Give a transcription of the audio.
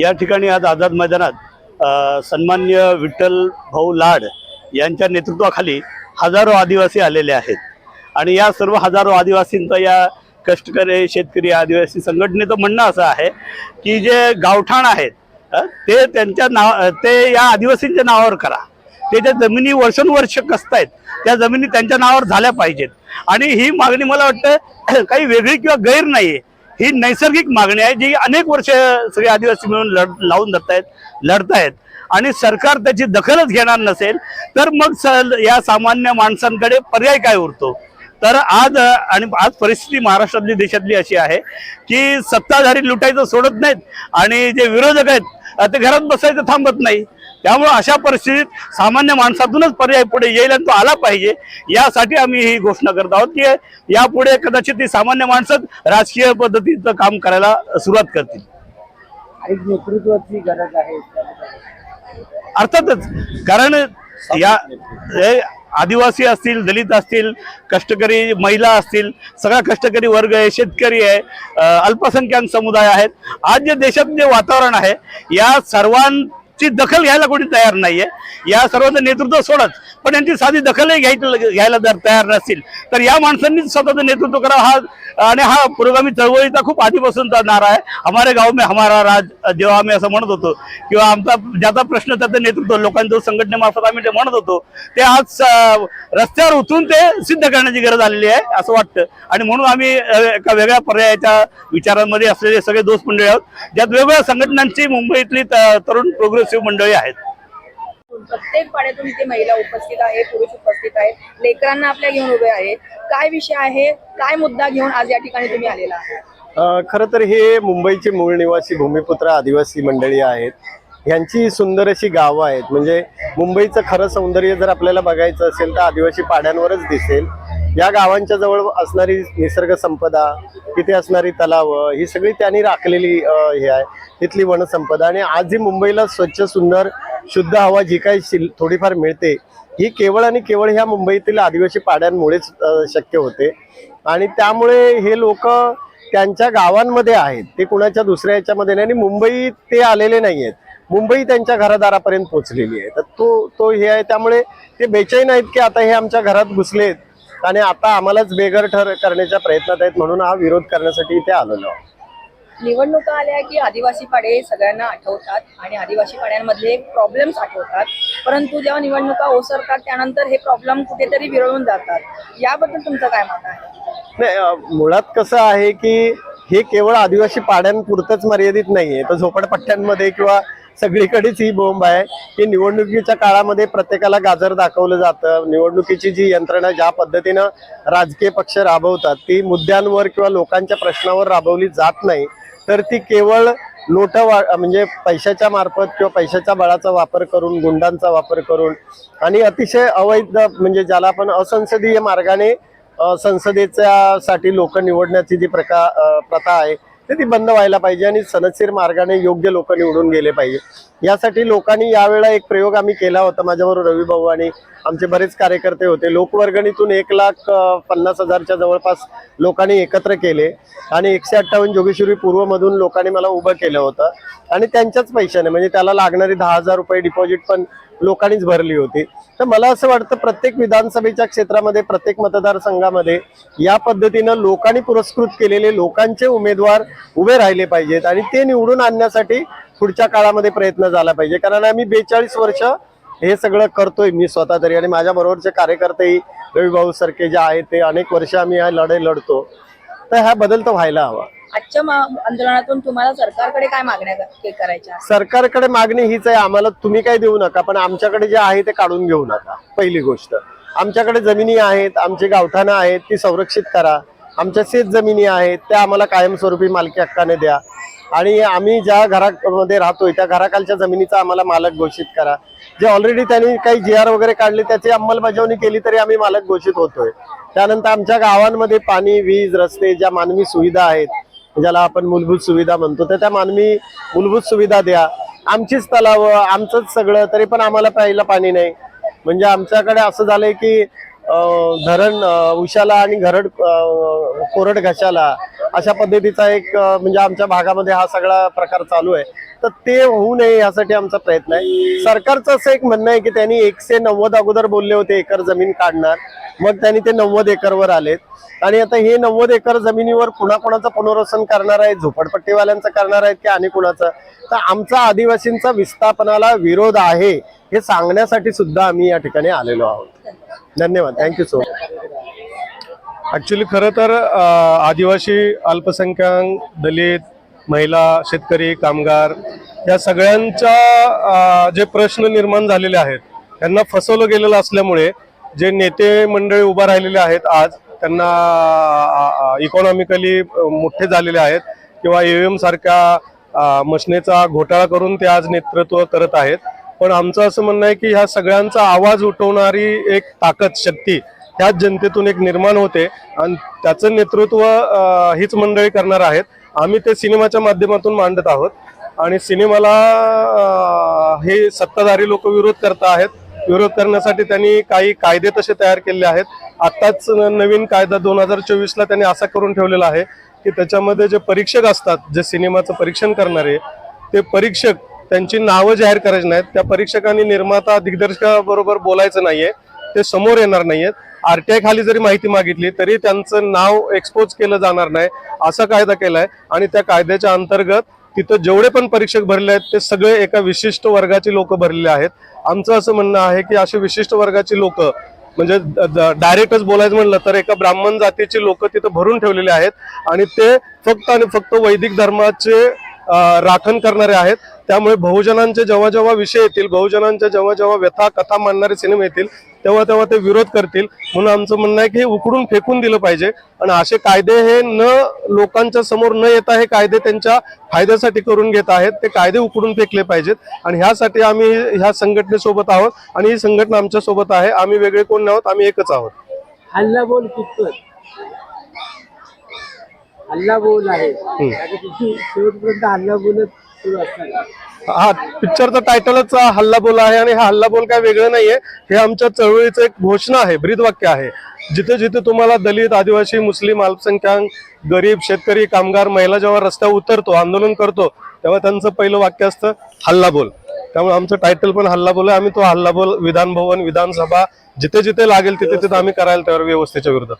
या ठिकाणी आज आझाद मैदानात सन्मान्य विठ्ठल भाऊ लाड यांच्या नेतृत्वाखाली हजारो आदिवासी आलेले आहेत. आणि या सर्व हजारो आदिवासींचा या कष्टकरी शेतकरी आदिवासी संघटनेचं म्हणणं असं आहे की जे गावठाण आहेत ते त्यांच्या नाव ते या आदिवासींच्या नावावर करा. ते ज्या जमिनी वर्षानुवर्ष कसत आहेत त्या जमिनी त्यांच्या नावावर झाल्या पाहिजेत. आणि ही मागणी मला वाटतं काही वेगळी किंवा गैर नाही आहे ही नैसर्गिक मागणी आहे जी अनेक वर्ष सगळे आदिवासी मिळून लढ लावून धरतायत लढतायत. आणि सरकार त्याची दखलच घेणार नसेल तर मग स या सामान्य माणसांकडे पर्याय काय उरतो? तर आज आणि आज परिस्थिती महाराष्ट्रातली देशातली अशी आहे की सत्ताधारी लुटायचं सोडत नाहीत आणि जे विरोधक आहेत ते घरात बसायचं थांबत नाही. त्यामुळे अशा परिस्थितीत सामान्य माणसातूनच पर्याय पुढे येईल आणि तो आला पाहिजे. यासाठी आम्ही ही घोषणा करत आहोत की यापुढे कदाचित ती सामान्य माणसं राजकीय पद्धतीचं काम करायला सुरुवात करतील. नेतृत्वाची गरज आहे. अर्थातच कारण या आदिवासी असतील दलित असतील कष्टकरी महिला असतील सगळा कष्टकरी वर्ग आहे शेतकरी आहे अल्पसंख्याक समुदाय आहेत. आज जे देशात जे वातावरण आहे या ती दखल घ्यायला कोणी तयार नाहीये. या सर्वांचं नेतृत्व सोडत पण यांची साधी दखलही घ्यायची घ्यायला जर तयार नसतील तर या माणसांनी स्वतःचं नेतृत्व करावं. हा आणि हा पुरोगामी चळवळीचा खूप आधीपासूनचा नारा आहे. हमारे गाव में हमारा राज जेव्हा आम्ही असं म्हणत होतो किंवा आमचा ज्याचा प्रश्न त्याचं नेतृत्व लोकांचं संघटनेमार्फत आम्ही ते म्हणत होतो ते आज रस्त्यावर उतरून ते सिद्ध करण्याची गरज आलेली आहे असं वाटतं. आणि म्हणून आम्ही एका वेगळ्या पर्यायाच्या विचारांमध्ये असलेले सगळे दोस्त मंडळी आहोत ज्यात वेगवेगळ्या संघटनांची मुंबईतली तरुण तरुण प्रोग्रेसिव्ह मंडळी आहेत. प्रत्येक पाड्यातून इथे महिला उपस्थित आहे पुरुष उपस्थित आहेत. लेकरांना आपल्या घेऊन उभे आहेत. काय विषय आहे? काय मुद्दा घेऊन आज या ठिकाणी तुम्ही आलेला आहात? खरं तर हे मुंबईचे मूळ निवासी भूमिपुत्र आदिवासी मंडळी आहेत. ह्यांची सुंदर अशी गावं आहेत. म्हणजे मुंबईचं खरं सौंदर्य जर आपल्याला बघायचं असेल तर आदिवासी पाड्यांवरच दिसेल. या गावांच्या जवळ असणारी निसर्ग संपदा तिथे असणारी तलावं ही सगळी त्यांनी राखलेली हे आहे. तिथली वनसंपदा. आणि आज जी मुंबईला स्वच्छ सुंदर शुद्ध हवा जी काही शिल- थोडीफार मिळते ही केवळ आणि केवळ ह्या मुंबईतील आदिवासी पाड्यांमुळेच शक्य होते. आणि त्यामुळे हे लोक त्यांच्या गावांमध्ये आहेत. ते कुणाच्या दुसऱ्या याच्यामध्ये नाही. आणि मुंबई ते आलेले नाही आहेत मुंबई त्यांच्या घरादारापर्यंत पोहोचलेली आहे. तर तो तो हे आहे. त्यामुळे ते बेचैन आहेत की आता हे आमच्या घरात घुसलेत आणि आता आम्हालाच बेघर ठर करण्याच्या प्रयत्नात आहेत म्हणून हा विरोध करण्यासाठी इथे आलेलो आहोत. निवडणुका आल्या की आदिवासी पाडे सगळ्यांना आठवतात आणि आदिवासी पाड्यांमधले प्रॉब्लेम्स आठवतात. परंतु जेव्हा निवडणुका ओसरतात त्यानंतर हे प्रॉब्लेम कुठेतरी विरळून जातात. याबद्दल तुमचं काय मत आहे? नाही मुळात कसं आहे की हे केवळ आदिवासी पाड्यांपुरतंच मर्यादित नाहीये. तर झोपडपट्ट्यांमध्ये किंवा सगळीकडेच ही बोंब आहे. की निवडणुकीच्या काळामध्ये प्रत्येकाला गाजर दाखवलं जातं. निवडणुकीची जी यंत्रणा ज्या पद्धतीनं राजकीय पक्ष राबवतात ती मुद्द्यांवर किंवा लोकांच्या प्रश्नावर राबवली जात नाही. तर ती केवळ नोट वा म्हणजे पैशाच्या मार्फत किंवा पैशाच्या बळाचा वापर करून गुंडांचा वापर करून आणि अतिशय अवैध म्हणजे ज्याला आपण असंसदीय मार्गाने संसदेच्या साठी लोक निवडण्याची जी प्रका प्रथा आहे तर ती बंद व्हायला पाहिजे आणि सनदशीर मार्गाने योग्य लोक निवडून गेले पाहिजे. यासाठी लोकांनी यावेळा एक प्रयोग आम्ही केला होता माझ्याबरोबर रवी भाऊ आणि आमचे बरेच कार्यकर्ते होते. लोकवर्गणीतून एक लाख पन्नास हजारच्या जवळपास लोकांनी एकत्र केले आणि एकशे अठ्ठावन्न जोगेश्वरी पूर्वमधून लोकांनी मला उभं केलं होतं. आणि त्यांच्याच पैशाने म्हणजे त्याला लागणारी दहा हजार रुपये डिपॉझिट पण लोकांनीच भरली होती. तर मला असं वाटतं प्रत्येक विधानसभेच्या क्षेत्रामध्ये प्रत्येक मतदारसंघामध्ये या पद्धतीनं लोकांनी पुरस्कृत केलेले लोकांचे उमेदवार उभे राहिले पाहिजेत आणि ते निवडून आणण्यासाठी पुढच्या काळामध्ये प्रयत्न झाला पाहिजे. कारण आम्ही बेचाळीस वर्ष हे सगळं करतोय मी स्वतः तरी. आणि माझ्या बरोबरचे कार्यकर्तेही रविभाऊ सारखे जे आहेत ते अनेक वर्ष आम्ही हा लढाई लढतो. तर हा बदल तर व्हायला हवा. आजच्या आंदोलनातून तुम्हाला सरकारकडे काय मागण्या करायच्या? सरकारकडे मागणी हीच आहे आम्हाला तुम्ही काय देऊ नका पण आमच्याकडे जे आहे ते काढून घेऊ नका पहिली गोष्ट. आमच्याकडे जमिनी आहेत आमची गावठाणं आहेत ती संरक्षित करा. आमच्या शेत जमिनी आहेत त्या आम्हाला कायमस्वरूपी मालकी हक्काने द्या. आणि आम्ही ज्या घरामध्ये राहतोय त्या घराखालच्या जमिनीचा आम्हाला मालक घोषित करा. जे ऑलरेडी त्यांनी काही जी आर वगैरे काढले त्याची अंमलबजावणी केली तरी आम्ही मालक घोषित होतोय. त्यानंतर आमच्या गावांमध्ये पाणी वीज रस्ते ज्या मानवी सुविधा आहेत ज्याला आपण मूलभूत सुविधा म्हणतो तर त्या मानवी मूलभूत सुविधा द्या. आमचीच तलावं आमचंच सगळं तरी पण आम्हाला प्यायला पाणी नाही. म्हणजे आमच्याकडे असं झालंय की धरण उशाला आणि घरड कोरड घशाला अशा पद्धतीचा एक म्हणजे आमच्या भागामध्ये हा सगळा प्रकार चालू आहे. तर ते होऊ नये यासाठी आमचा प्रयत्न आहे. सरकारचं असं एक म्हणणं आहे की त्यांनी एकशे नव्वद अगोदर बोलले होते एकर जमीन काढणार. मग त्यांनी ते नव्वद एकरवर आलेत. आणि आता हे नव्वद एकर जमिनीवर पुन्हा कोणाचं पुनर्वसन करणार आहे झोपडपट्टीवाल्यांचं करणार आहेत की आणि कुणाचं? तर आमचा आदिवासींचा विस्थापनाला विरोध आहे हे सांगण्यासाठी सुद्धा आम्ही या ठिकाणी आलेलो आहोत. धन्यवाद. थँक्यू सो मच ॲक्च्युली खरं तर आदिवासी अल्पसंख्याक दलित महिला शेतकरी कामगार या सगळ्यांच्या जे प्रश्न निर्माण झालेले आहेत त्यांना फसवलं गेलेलं असल्यामुळे जे नेते मंडळी उभा राहिलेले आहेत आज त्यांना इकॉनॉमिकली मोठे झालेले आहेत किंवा एम सारख्या मशनेचा घोटाळा करून ते आज नेतृत्व करत आहेत. पण आमचं असं म्हणणं आहे की ह्या सगळ्यांचा आवाज उठवणारी एक ताकद शक्ती ह्याच जनतेतून एक निर्माण होते आणि त्याचं नेतृत्व हीच मंडळी करणार आहेत. आम्ही ते सिनेमाच्या माध्यमातून मांडत आहोत. आणि सिनेमाला हे सत्ताधारी लोक विरोध करत आहेत. विरोध करण्यासाठी त्यांनी काही कायदे तसे तयार केले आहेत. आत्ताच नवीन कायदा दोन हजार चोवीसला त्यांनी असा करून ठेवलेला आहे की त्याच्यामध्ये जे परीक्षक असतात जे सिनेमाचं परीक्षण करणारे ते परीक्षक त्यांची नावं जाहीर करायची नाहीत. त्या परीक्षकांनी निर्माता दिग्दर्शकाबरोबर बोलायचं नाहीये. ते समोर येणार नाहीयेत. आरटीआय खाली जरी माहिती मागितली तरी त्यांचं नाव एक्सपोज केलं जाणार नाही असा कायदा केलाय. आणि त्या कायद्याच्या अंतर्गत तिथं जेवढे पण परीक्षक भरले आहेत ते सगळे एका विशिष्ट वर्गाची लोक भरलेले आहेत. आमचं असं म्हणणं आहे की असे विशिष्ट वर्गाची लोक म्हणजे डायरेक्टच बोलायचं म्हणलं तर एका ब्राह्मण जातीची लोक तिथं भरून ठेवलेले आहेत. आणि ते फक्त आणि फक्त वैदिक धर्माचे राखण करणारे आहेत. त्यामुळे बहुजनांचे जेव्हा जेव्हा विषय येतील बहुजनांच्या जेव्हा जेव्हा व्यथा कथा मांडणारे सिनेमे येतील तेव्हा तेव्हा ते विरोध करतील. म्हणून आमचं म्हणणं आहे की हे उकडून फेकून दिलं पाहिजे. आणि असे कायदे हे न लोकांच्या समोर न येता हे कायदे त्यांच्या फायद्यासाठी करून घेत आहेत. ते कायदे उकडून फेकले पाहिजेत. आणि ह्यासाठी आम्ही ह्या संघटनेसोबत आहोत. आणि ही संघटना आमच्यासोबत आहे. आम्ही वेगळे कोण नाही आहोत आम्ही एकच आहोत. हल्ला बोल कितपत? हल्ला बोल आहे शेवटपर्यंत हल्ला बोलत सुरू असणार. हा पिक्चरचं टायटलच हल्ला बोल आहे आणि हा हल्ला बोल काय वेगळं नाहीये. हे आमच्या चळवळीचं एक घोषणा आहे ब्रीदवाक्य आहे. जिथे जिथे तुम्हाला दलित आदिवासी मुस्लिम अल्पसंख्याक गरीब शेतकरी कामगार महिला जेव्हा रस्त्यावर उतरतो आंदोलन करतो तेव्हा त्यांचं पहिलं वाक्य असतं हल्ला बोल त्यामुळे आमचं टायटल पण हल्ला बोल आहे. आम्ही तो हल्ला बोल विधान भवन विधानसभा जिथे जिथे लागेल तिथे तिथे आम्ही करायला तयार व्यवस्थेच्या विरोधात